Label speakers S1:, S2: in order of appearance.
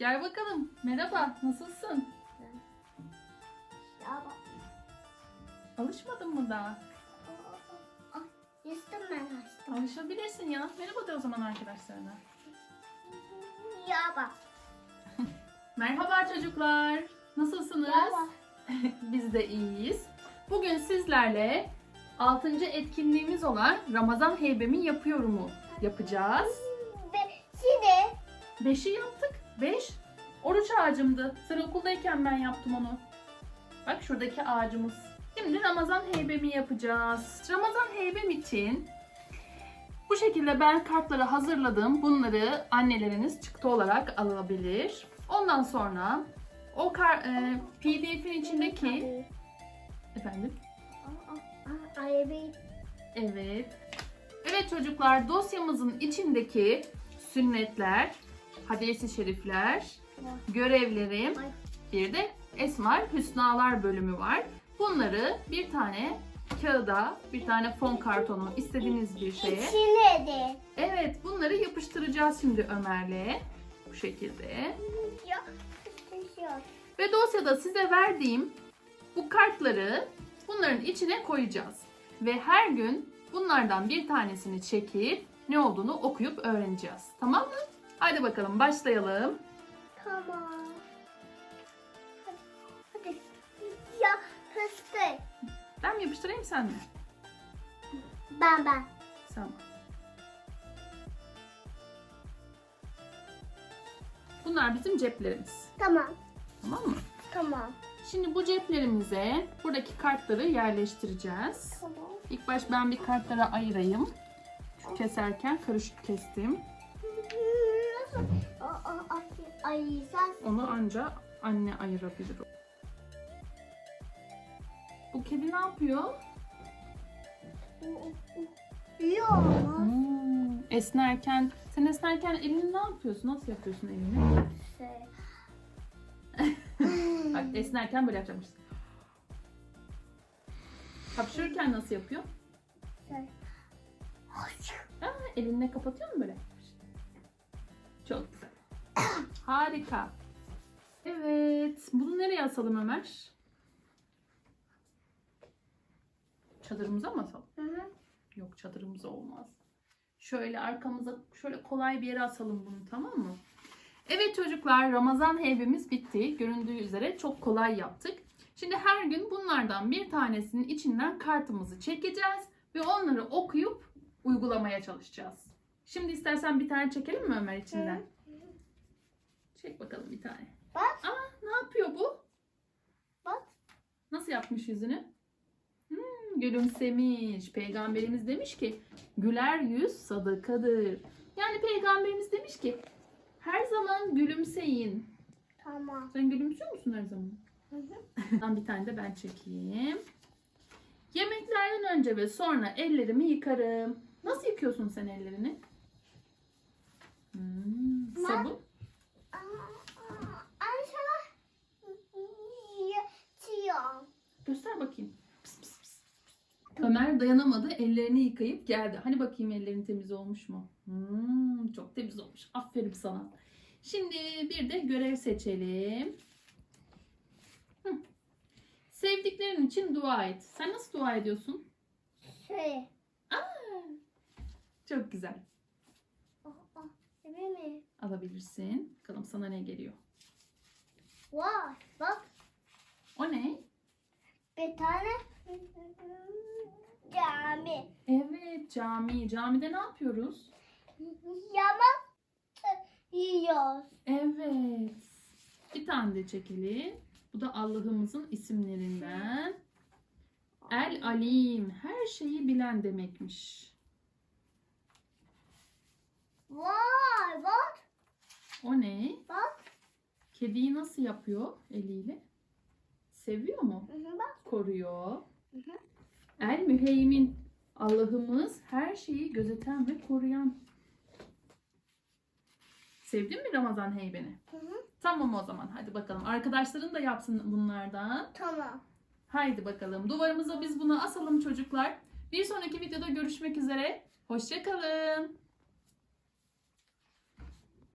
S1: Gel bakalım. Merhaba. Nasılsın?
S2: Ya bak.
S1: Alışmadın mı daha?
S2: Yüzdüm ben açtım.
S1: Alışabilirsin ya. Merhaba de o zaman arkadaşlarına.
S2: Ya bak.
S1: Merhaba çocuklar. Nasılsınız?
S2: Ya bak.
S1: Biz de iyiyiz. Bugün sizlerle 6. etkinliğimiz olan Ramazan heybemi yapıyorumu yapacağız.
S2: Ve şimdi
S1: 5'i yaptık. 5 oruç ağacımdı. Sen okuldayken ben yaptım onu. Bak şuradaki ağacımız. Şimdi Ramazan heybemi yapacağız. Ramazan heybem için bu şekilde ben kartları hazırladım. Bunları anneleriniz çıktı olarak alabilir. Ondan sonra o kar, e, PDF'in içindeki efendim Evet. Evet çocuklar dosyamızın içindeki sünnetler, hadisi şerifler, görevlerim, bir de Esmar Hüsnalar bölümü var. Bunları bir tane kağıda, bir tane fon kartonu istediğiniz bir şeye.
S2: içine de.
S1: Evet bunları yapıştıracağız şimdi Ömer'le. Bu şekilde. Ve dosyada size verdiğim bu kartları bunların içine koyacağız. Ve her gün bunlardan bir tanesini çekip ne olduğunu okuyup öğreneceğiz. Tamam mı? Hadi bakalım başlayalım.
S2: Tamam. Hadi. Hadi. Ya fıstık.
S1: Ben mi yapıştırayım sen mi?
S2: Ben ben.
S1: Tamam. Bunlar bizim ceplerimiz.
S2: Tamam.
S1: Tamam mı?
S2: Tamam.
S1: Şimdi bu ceplerimize buradaki kartları yerleştireceğiz.
S2: Tamam.
S1: İlk baş ben bir kartlara ayırayım. Şu keserken karışık kestim.
S2: Aa,
S1: Onu anca anne ayırabilir. Bu kedi ne yapıyor?
S2: Yok.
S1: Hmm, esnerken, sen esnerken elini ne yapıyorsun? Nasıl yapıyorsun elini?
S2: Şey.
S1: Bak esnerken böyle yapacakmışsın. Hapşırırken nasıl yapıyor?
S2: Şey.
S1: Ha, elinle kapatıyor mu böyle? Çok güzel. Harika. Evet. Bunu nereye asalım Ömer? Çadırımıza mı asalım?
S2: Hı hı.
S1: Yok çadırımıza olmaz. Şöyle arkamıza şöyle kolay bir yere asalım bunu tamam mı? Evet çocuklar Ramazan heybemiz bitti. Göründüğü üzere çok kolay yaptık. Şimdi her gün bunlardan bir tanesinin içinden kartımızı çekeceğiz ve onları okuyup uygulamaya çalışacağız. Şimdi istersen bir tane çekelim mi Ömer içinden? Çek bakalım bir tane.
S2: Bak.
S1: Aa ne yapıyor bu?
S2: Bak.
S1: Nasıl yapmış yüzünü? Hmm, gülümsemiş. Peygamberimiz demiş ki güler yüz sadakadır. Yani peygamberimiz demiş ki her zaman gülümseyin.
S2: Tamam.
S1: Sen gülümsüyor musun her zaman?
S2: Hı hı.
S1: Bir tane de ben çekeyim. Yemeklerden önce ve sonra ellerimi yıkarım. Nasıl yıkıyorsun sen ellerini? Hmm, sabun.
S2: Ayşe yatıyor.
S1: Göster bakayım. Pıs, pıs, pıs. Ömer dayanamadı. Ellerini yıkayıp geldi. Hani bakayım ellerin temiz olmuş mu? Hmm, çok temiz olmuş. Aferin sana. Şimdi bir de görev seçelim. Hı. Sevdiklerin için dua et. Sen nasıl dua ediyorsun?
S2: Şey.
S1: Çok güzel.
S2: Değil mi?
S1: Alabilirsin. Bakalım sana ne geliyor.
S2: Vay bak
S1: O ne?
S2: bir tane cami.
S1: Evet cami. Camide ne yapıyoruz?
S2: Yamak yiyoruz.
S1: Evet. Bir tane de çekelim. Bu da Allah'ımızın isimlerinden. El Alim. Her şeyi bilen demekmiş.
S2: Bak
S1: O ne?
S2: bak.
S1: Kediyi nasıl yapıyor eliyle? Seviyor mu?
S2: Hı hı, Bak.
S1: Koruyor.
S2: Hı hı.
S1: El Müheymin. Allah'ımız her şeyi gözeten ve koruyan. Sevdin mi Ramazan heybeni?
S2: Hı hı.
S1: Tamam o zaman hadi bakalım. Arkadaşların da yapsın bunlardan.
S2: Tamam.
S1: Haydi bakalım. Duvarımıza biz bunu asalım çocuklar. Bir sonraki videoda görüşmek üzere. Hoşçakalın.